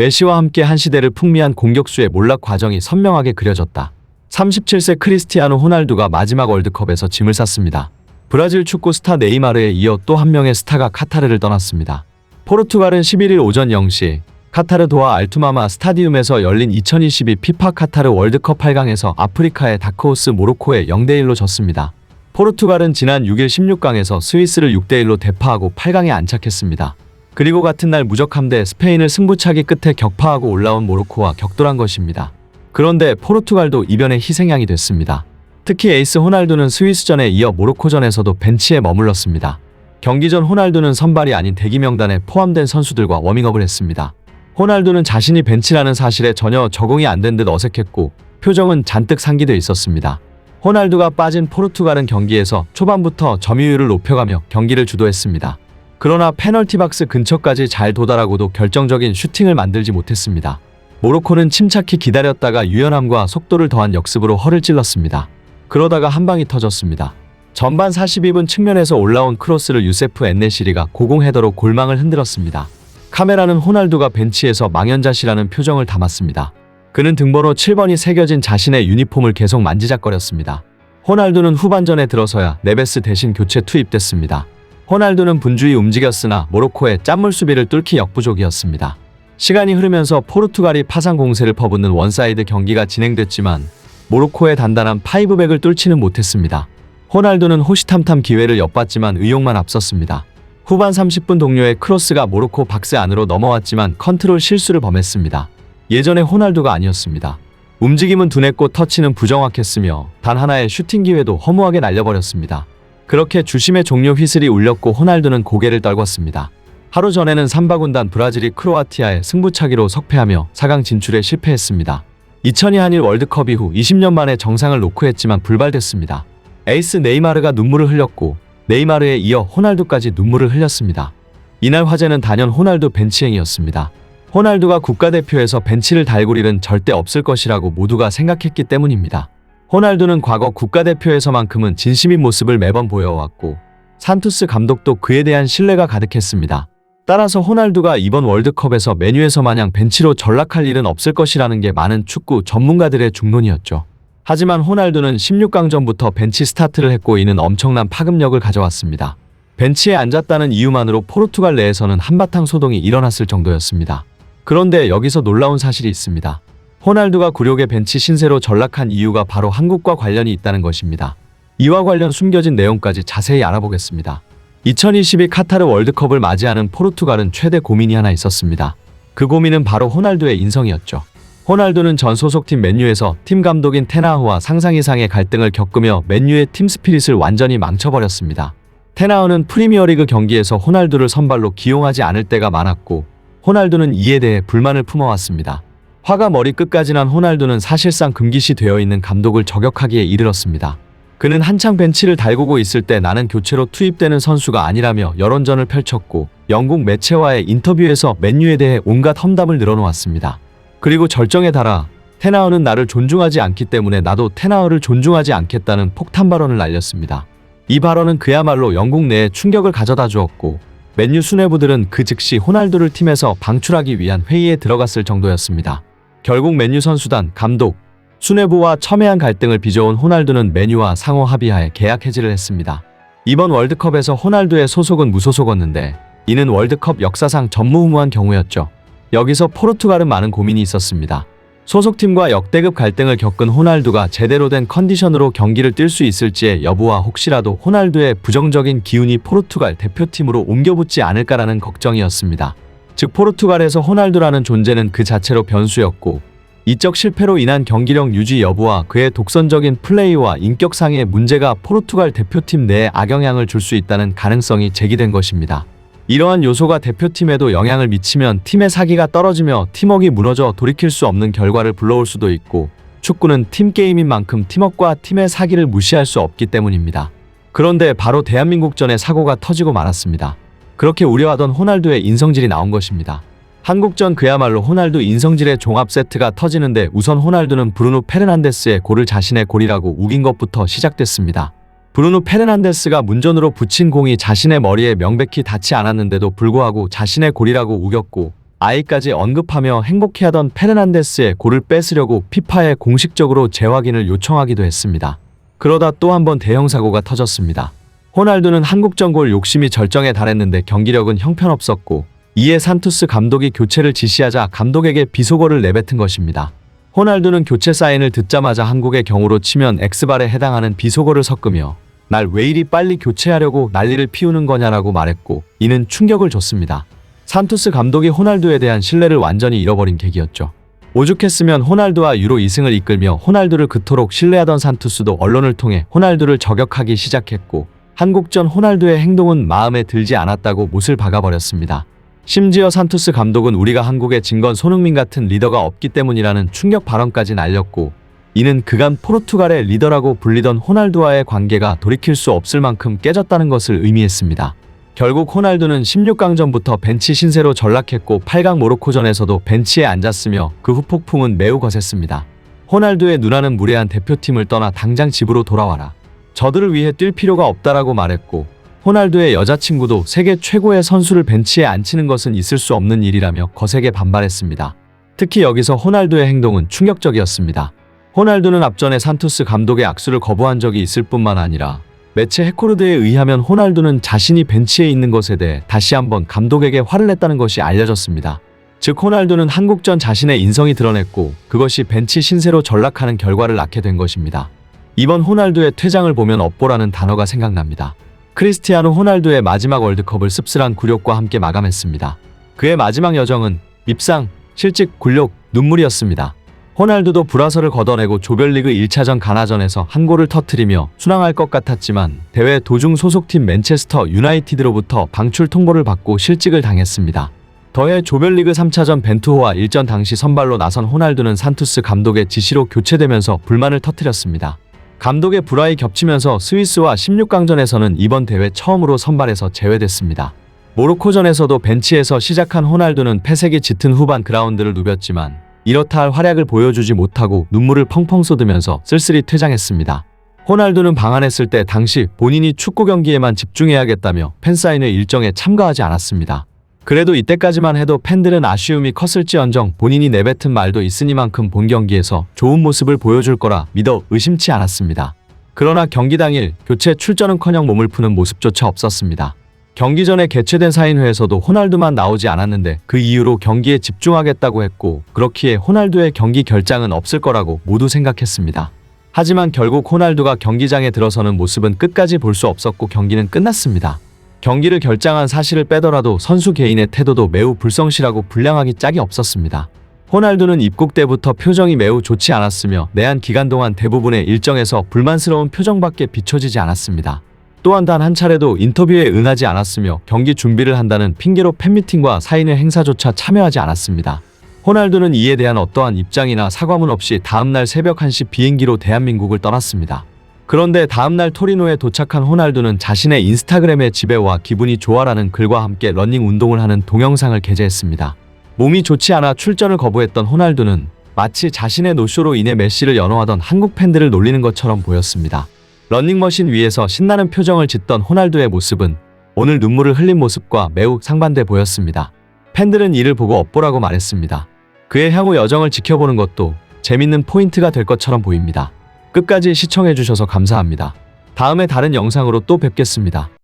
메시와 함께 한 시대를 풍미한 공격수의 몰락 과정이 선명하게 그려졌다. 37세 크리스티아노 호날두가 마지막 월드컵에서 짐을 쌌습니다. 브라질 축구 스타 네이마르에 이어 또 한 명의 스타가 카타르를 떠났습니다. 포르투갈은 11일 오전 0시 카타르 도하 알투마마 스타디움에서 열린 2022 피파 카타르 월드컵 8강에서 아프리카의 다크호스 모로코에 0대1로 졌습니다. 포르투갈은 지난 6일 16강에서 스위스를 6대1로 대파하고 8강에 안착했습니다. 그리고 같은 날 무적함대 스페인을 승부차기 끝에 격파하고 올라온 모로코와 격돌한 것입니다. 그런데 포르투갈도 이변의 희생양이 됐습니다. 특히 에이스 호날두는 스위스전에 이어 모로코전에서도 벤치에 머물렀습니다. 경기 전 호날두는 선발이 아닌 대기 명단에 포함된 선수들과 워밍업을 했습니다. 호날두는 자신이 벤치라는 사실에 전혀 적응이 안 된 듯 어색했고 표정은 잔뜩 상기돼 있었습니다. 호날두가 빠진 포르투갈은 경기에서 초반부터 점유율을 높여가며 경기를 주도했습니다. 그러나 페널티 박스 근처까지 잘 도달하고도 결정적인 슈팅을 만들지 못했습니다. 모로코는 침착히 기다렸다가 유연함과 속도를 더한 역습으로 허를 찔렀습니다. 그러다가 한 방이 터졌습니다. 전반 42분 측면에서 올라온 크로스를 유세프 엔네시리가 고공 헤더로 골망을 흔들었습니다. 카메라는 호날두가 벤치에서 망연자실하는 표정을 담았습니다. 그는 등번호 7번이 새겨진 자신의 유니폼을 계속 만지작거렸습니다. 호날두는 후반전에 들어서야 네베스 대신 교체 투입됐습니다. 호날두는 분주히 움직였으나 모로코의 짠물 수비를 뚫기 역부족이었습니다. 시간이 흐르면서 포르투갈이 파상 공세를 퍼붓는 원사이드 경기가 진행됐지만 모로코의 단단한 파이브백을 뚫지는 못했습니다. 호날두는 호시탐탐 기회를 엿봤지만 의욕만 앞섰습니다. 후반 30분 동료의 크로스가 모로코 박스 안으로 넘어왔지만 컨트롤 실수를 범했습니다. 예전의 호날두가 아니었습니다. 움직임은 둔했고 터치는 부정확했으며 단 하나의 슈팅 기회도 허무하게 날려버렸습니다. 그렇게 주심의 종료 휘슬이 울렸고 호날두는 고개를 떨궜습니다. 하루 전에는 삼바군단 브라질이 크로아티아에 승부차기로 석패하며 4강 진출에 실패했습니다. 2002 한일 월드컵 이후 20년 만에 정상을 놓고 했지만 불발됐습니다. 에이스 네이마르가 눈물을 흘렸고 네이마르에 이어 호날두까지 눈물을 흘렸습니다. 이날 화제는 단연 호날두 벤치행이었습니다. 호날두가 국가대표에서 벤치를 달굴 일은 절대 없을 것이라고 모두가 생각했기 때문입니다. 호날두는 과거 국가대표에서만큼은 진심인 모습을 매번 보여왔고 산투스 감독도 그에 대한 신뢰가 가득했습니다. 따라서 호날두가 이번 월드컵에서 메뉴에서 마냥 벤치로 전락할 일은 없을 것이라는 게 많은 축구 전문가들의 중론이었죠. 하지만 호날두는 16강전부터 벤치 스타트를 했고 이는 엄청난 파급력을 가져왔습니다. 벤치에 앉았다는 이유만으로 포르투갈 내에서는 한바탕 소동이 일어났을 정도였습니다. 그런데 여기서 놀라운 사실이 있습니다. 호날두가 굴욕의 벤치 신세로 전락한 이유가 바로 한국과 관련이 있다는 것입니다. 이와 관련 숨겨진 내용까지 자세히 알아보겠습니다. 2022 카타르 월드컵을 맞이하는 포르투갈은 최대 고민이 하나 있었습니다. 그 고민은 바로 호날두의 인성이었죠. 호날두는 전 소속팀 맨유에서 팀 감독인 테나흐와 상상 이상의 갈등을 겪으며 맨유의 팀 스피릿을 완전히 망쳐버렸습니다. 테나흐는 프리미어리그 경기에서 호날두를 선발로 기용하지 않을 때가 많았고 호날두는 이에 대해 불만을 품어왔습니다. 화가 머리 끝까지 난 호날두는 사실상 금기시 되어 있는 감독을 저격하기에 이르렀습니다. 그는 한창 벤치를 달구고 있을 때 나는 교체로 투입되는 선수가 아니라며 여론전을 펼쳤고 영국 매체와의 인터뷰에서 맨유에 대해 온갖 험담을 늘어놓았습니다. 그리고 절정에 달아 테나어는 나를 존중하지 않기 때문에 나도 테나어를 존중하지 않겠다는 폭탄 발언을 날렸습니다. 이 발언은 그야말로 영국 내에 충격을 가져다 주었고 맨유 수뇌부들은 그 즉시 호날두를 팀에서 방출하기 위한 회의에 들어갔을 정도였습니다. 결국 맨유 선수단, 감독, 수뇌부와 첨예한 갈등을 빚어온 호날두는 맨유와 상호 합의하에 계약 해지를 했습니다. 이번 월드컵에서 호날두의 소속은 무소속었는데 이는 월드컵 역사상 전무후무한 경우였죠. 여기서 포르투갈은 많은 고민이 있었습니다. 소속팀과 역대급 갈등을 겪은 호날두가 제대로 된 컨디션으로 경기를 뛸 수 있을지의 여부와 혹시라도 호날두의 부정적인 기운이 포르투갈 대표팀으로 옮겨붙지 않을까라는 걱정이었습니다. 즉 포르투갈에서 호날두라는 존재는 그 자체로 변수였고 이적 실패로 인한 경기력 유지 여부와 그의 독선적인 플레이와 인격상의 문제가 포르투갈 대표팀 내에 악영향을 줄 수 있다는 가능성이 제기된 것입니다. 이러한 요소가 대표팀에도 영향을 미치면 팀의 사기가 떨어지며 팀워크가 무너져 돌이킬 수 없는 결과를 불러올 수도 있고 축구는 팀 게임인 만큼 팀워크와 팀의 사기를 무시할 수 없기 때문입니다. 그런데 바로 대한민국전에 사고가 터지고 말았습니다. 그렇게 우려하던 호날두의 인성질이 나온 것입니다. 한국전 그야말로 호날두 인성질의 종합 세트가 터지는데 우선 호날두는 브루노 페르난데스의 골을 자신의 골이라고 우긴 것부터 시작됐습니다. 브루노 페르난데스가 문전으로 붙인 공이 자신의 머리에 명백히 닿지 않았는데도 불구하고 자신의 골이라고 우겼고 아이까지 언급하며 행복해하던 페르난데스의 골을 뺏으려고 피파에 공식적으로 재확인을 요청하기도 했습니다. 그러다 또 한 번 대형 사고가 터졌습니다. 호날두는 한국 전 골 욕심이 절정에 달했는데 경기력은 형편없었고 이에 산투스 감독이 교체를 지시하자 감독에게 비속어를 내뱉은 것입니다. 호날두는 교체 사인을 듣자마자 한국의 경우로 치면 엑스발에 해당하는 비속어를 섞으며 날 왜 이리 빨리 교체하려고 난리를 피우는 거냐라고 말했고 이는 충격을 줬습니다. 산투스 감독이 호날두에 대한 신뢰를 완전히 잃어버린 계기였죠. 오죽했으면 호날두와 유로 2승을 이끌며 호날두를 그토록 신뢰하던 산투스도 언론을 통해 호날두를 저격하기 시작했고 한국전 호날두의 행동은 마음에 들지 않았다고 못을 박아버렸습니다. 심지어 산투스 감독은 우리가 한국에 진건 손흥민 같은 리더가 없기 때문이라는 충격 발언까지 날렸고 이는 그간 포르투갈의 리더라고 불리던 호날두와의 관계가 돌이킬 수 없을 만큼 깨졌다는 것을 의미했습니다. 결국 호날두는 16강전부터 벤치 신세로 전락했고 8강 모로코전에서도 벤치에 앉았으며 그 후 폭풍은 매우 거셌습니다. 호날두의 누나는 무례한 대표팀을 떠나 당장 집으로 돌아와라. 저들을 위해 뛸 필요가 없다라고 말했고 호날두의 여자친구도 세계 최고의 선수를 벤치에 앉히는 것은 있을 수 없는 일이라며 거세게 반발했습니다. 특히 여기서 호날두의 행동은 충격적이었습니다. 호날두는 앞전에 산투스 감독의 악수를 거부한 적이 있을 뿐만 아니라 매체 해코르드에 의하면 호날두는 자신이 벤치에 있는 것에 대해 다시 한번 감독에게 화를 냈다는 것이 알려졌습니다. 즉 호날두는 한국전 자신의 인성이 드러냈고 그것이 벤치 신세로 전락하는 결과를 낳게 된 것입니다. 이번 호날두의 퇴장을 보면 업보라는 단어가 생각납니다. 크리스티아노 호날두의 마지막 월드컵을 씁쓸한 굴욕과 함께 마감했습니다. 그의 마지막 여정은 밉상, 실직, 굴욕, 눈물이었습니다. 호날두도 불화설을 걷어내고 조별리그 1차전 가나전에서 한 골을 터트리며 순항할 것 같았지만 대회 도중 소속팀 맨체스터 유나이티드로부터 방출 통보를 받고 실직을 당했습니다. 더해 조별리그 3차전 벤투호와 일전 당시 선발로 나선 호날두는 산투스 감독의 지시로 교체되면서 불만을 터뜨렸습니다. 감독의 불화이 겹치면서 스위스와 16강전에서는 이번 대회 처음으로 선발에서 제외됐습니다. 모로코전에서도 벤치에서 시작한 호날두는 패색이 짙은 후반 그라운드를 누볐지만 이렇다 할 활약을 보여주지 못하고 눈물을 펑펑 쏟으면서 쓸쓸히 퇴장했습니다. 호날두는 방한했을 때 당시 본인이 축구 경기에만 집중해야겠다며 팬사인회 일정에 참가하지 않았습니다. 그래도 이때까지만 해도 팬들은 아쉬움이 컸을지언정 본인이 내뱉은 말도 있으니만큼 본 경기에서 좋은 모습을 보여줄 거라 믿어 의심치 않았습니다. 그러나 경기 당일 교체 출전은커녕 몸을 푸는 모습조차 없었습니다. 경기 전에 개최된 사인회에서도 호날두만 나오지 않았는데 그 이후로 경기에 집중하겠다고 했고 그렇기에 호날두의 경기 결장은 없을 거라고 모두 생각했습니다. 하지만 결국 호날두가 경기장에 들어서는 모습은 끝까지 볼 수 없었고 경기는 끝났습니다. 경기를 결장한 사실을 빼더라도 선수 개인의 태도도 매우 불성실하고 불량하기 짝이 없었습니다. 호날두는 입국 때부터 표정이 매우 좋지 않았으며 내한 기간 동안 대부분의 일정에서 불만스러운 표정밖에 비춰지지 않았습니다. 또한 단 한 차례도 인터뷰에 응하지 않았으며 경기 준비를 한다는 핑계로 팬미팅과 사인회 행사조차 참여하지 않았습니다. 호날두는 이에 대한 어떠한 입장이나 사과문 없이 다음날 새벽 1시 비행기로 대한민국을 떠났습니다. 그런데 다음날 토리노에 도착한 호날두는 자신의 인스타그램에 집에 와 기분이 좋아라는 글과 함께 러닝 운동을 하는 동영상을 게재했습니다. 몸이 좋지 않아 출전을 거부했던 호날두는 마치 자신의 노쇼로 인해 메시를 연호하던 한국 팬들을 놀리는 것처럼 보였습니다. 런닝머신 위에서 신나는 표정을 짓던 호날두의 모습은 오늘 눈물을 흘린 모습과 매우 상반돼 보였습니다. 팬들은 이를 보고 업보라고 말했습니다. 그의 향후 여정을 지켜보는 것도 재밌는 포인트가 될 것처럼 보입니다. 끝까지 시청해주셔서 감사합니다. 다음에 다른 영상으로 또 뵙겠습니다.